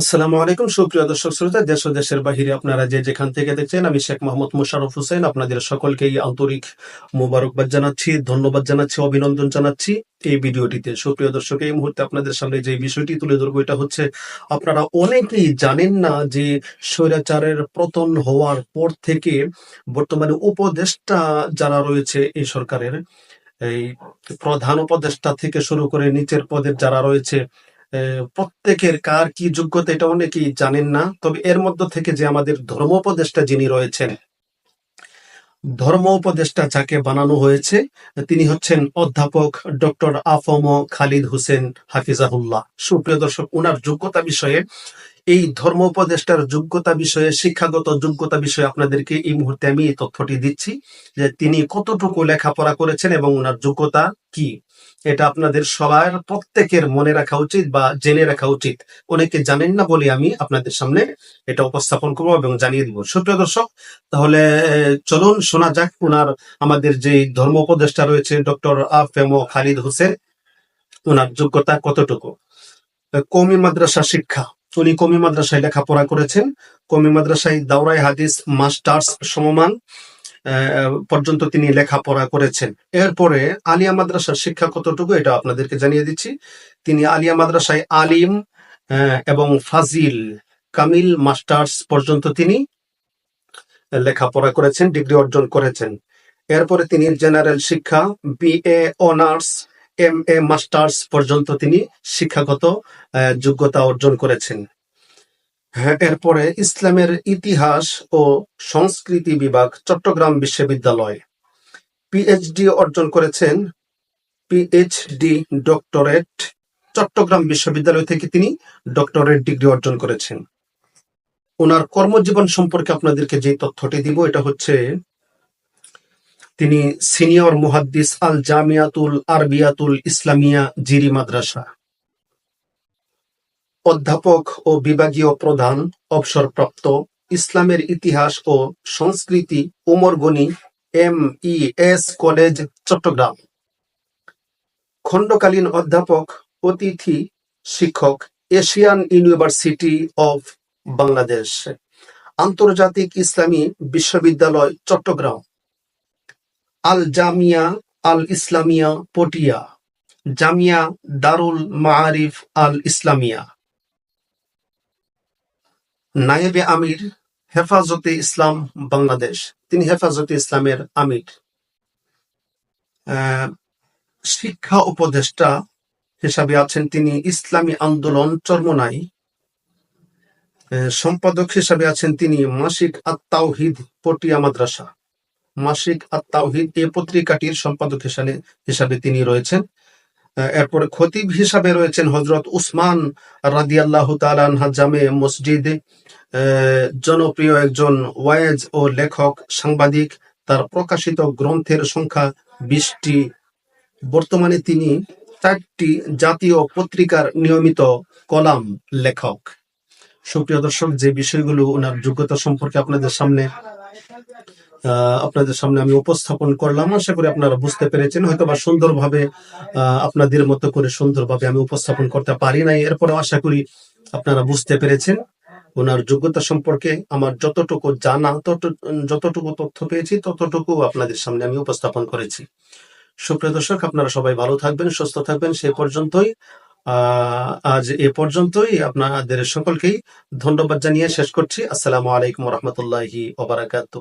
আসসালামু আলাইকুম, সুপ্রিয় দর্শক শ্রোতা। দেশ ও দেশের বাহিরে আপনারা যে যেখান থেকে দেখছেন, আমি শেখ মোহাম্মদ মোশাররফ হোসেন আপনাদের সকলকেই আন্তরিক মোবারকবাদ জানাচ্ছি, ধন্যবাদ জানাচ্ছি, অভিনন্দন জানাচ্ছি এই ভিডিওটিতে। সুপ্রিয় দর্শক, এই মুহূর্তে আপনাদের সামনে যে বিষয়টি তুলে ধরবো, এটা হচ্ছে আপনারা অনেকেই জানেন না যে স্বৈরাচারের পতন হওয়ার পর থেকে বর্তমানে উপদেষ্টা যারা রয়েছে এই সরকারের, এই প্রধান উপদেষ্টা থেকে শুরু করে নিচের পদের যারা রয়েছে প্রত্যেকের কার কি যোগ্যতা এটা অনেকেই জানেন না। তবে এর মধ্য থেকে যে আমাদের ধর্ম উপদেষ্টা যিনি রয়েছেন, ধর্ম উপদেষ্টা যাকে বানানো হয়েছে, তিনি হচ্ছেন অধ্যাপক ডক্টর আফম খালিদ হোসেন হাফিজাহুল্লাহ। সুপ্রিয় দর্শক ওনার যোগ্যতা বিষয়ে এই ধর্ম উপদেষ্টার যোগ্যতা বিষয়ে, শিক্ষাগত যোগ্যতা বিষয়ে আপনাদেরকে এই মুহূর্তে আমি এই তথ্যটি দিচ্ছি যে তিনি কতটুকু লেখাপড়া করেছেন এবং ওনার যোগ্যতা কি। এটা আপনাদের সবার প্রত্যেকের মনে রাখা উচিত বা জেনে রাখা উচিত। অনেকে জানেন না বলে আমি আপনাদের সামনে এটা উপস্থাপন করব এবং জানিয়ে দিব। সুপ্রিয় দর্শক, তাহলে চলুন শোনা যাক ওনার, আমাদের যে ধর্ম উপদেষ্টা রয়েছে ডক্টর আফেম খালিদ হোসেন, ওনার যোগ্যতা কতটুকু? কমি মাদ্রাসা শিক্ষা। উনি কমি মাদ্রাসায় লেখাপড়া করেছেন। কমি মাদ্রাসায় দাওরাই হাদিস মাস্টার্স সমমান পর্যন্ত তিনি লেখাপড়া করেছেন। এরপরে আলিয়া মাদ্রাসার শিক্ষা কতটুকু এটা আপনাদেরকে জানিয়ে দিচ্ছি। তিনি আলিয়া মাদ্রাসায় আলিম এবং ফাজিল, কামিল মাস্টার্স পর্যন্ত তিনি লেখাপড়া করেছেন, ডিগ্রি অর্জন করেছেন। এরপরে তিনি জেনারেল শিক্ষা BA honours M A masters পর্যন্ত তিনি শিক্ষাগত যোগ্যতা অর্জন করেছেন। হ্যাঁ, এরপরে ইসলামের ইতিহাস ও সংস্কৃতি বিভাগ চট্টগ্রাম বিশ্ববিদ্যালয়। পিএইচডি অর্জন করেছেন। পিএইচডি ডক্টরেট চট্টগ্রাম বিশ্ববিদ্যালয় থেকে তিনি ডক্টরেট ডিগ্রি অর্জন করেছেন। ওনার কর্মজীবন সম্পর্কে আপনাদেরকে যে তথ্যটি দিব এটা হচ্ছে তিনি সিনিয়র মুহাদ্দিস আল জামিয়াতুল আরবিয়াতুল ইসলামিয়া জিরি মাদ্রাসা। অধ্যাপক ও বিভাগীয় প্রধান, অবসরপ্রাপ্ত, ইসলামের ইতিহাস ও সংস্কৃতি, Omar Gani, M E S college, Chattogram. খণ্ডকালীন অধ্যাপক, অতিথি, শিক্ষক, এশিয়ান ইউনিভার্সিটি অফ বাংলাদেশ। আন্তর্জাতিক ইসলামী বিশ্ববিদ্যালয়, চট্টগ্রাম। আল জামিয়া আল ইসলামিয়া পটিয়া। জামিয়া, দারুল মাআরিফ আল ইসলামিয়া নায়েবে আমির, হেফাজতে ইসলাম, বাংলাদেশ। তিনি হেফাজতে ইসলামের আমির। শিক্ষা উপদেষ্টা হিসাবে আছেন তিনি। ইসলামী আন্দোলন চরমনাই। সম্পাদক হিসাবে আছেন তিনি মাসিক আত্মাউহিদ পটিয়া মাদ্রাসা। মাসিক আত্মাউহিদ এই পত্রিকাটির সম্পাদক হিসাবে হিসাবে তিনি রয়েছেন। এরপরে খতিব হিসাবে রয়েছেন হজরত উসমান রাদিয়াল্লাহু তাআলা আনহা জামে মসজিদ। জনপ্রিয় একজন ওয়াইজ ও লেখক, সাংবাদিক। তার প্রকাশিত গ্রন্থের সংখ্যা বিশটি। বর্তমানে তিনি চারটি জাতীয় পত্রিকার নিয়মিত কলাম লেখক। সুপ্রিয় দর্শক, যে বিষয়গুলো ওনার যোগ্যতা সম্পর্কে আপনাদের সামনে আপনাদের সামনে আমি উপস্থাপন করলাম। আশা করি আপনারা বুঝতে পেরেছেন। হয়তো বা সুন্দরভাবে আপনাদের মতো করে সুন্দরভাবে আমি উপস্থাপন করতে পারি নাই। এরপরে আশা করি আপনারা বুঝতে পেরেছেন ওনার যোগ্যতা সম্পর্কে। আমার যতটুকু জানা, তত, যতটুকু তথ্য পেয়েছি, ততটুকু আপনাদের সামনে আমি উপস্থাপন করেছি। সুপ্রিয় দর্শক, আপনারা সবাই ভালো থাকবেন, সুস্থ থাকবেন। সে পর্যন্তই আজ এ পর্যন্তই। আপনাদের সকলকেই ধন্যবাদ জানিয়ে শেষ করছি। আসসালামু আলাইকুম রহমতুল্লাহি ওবারাকাতু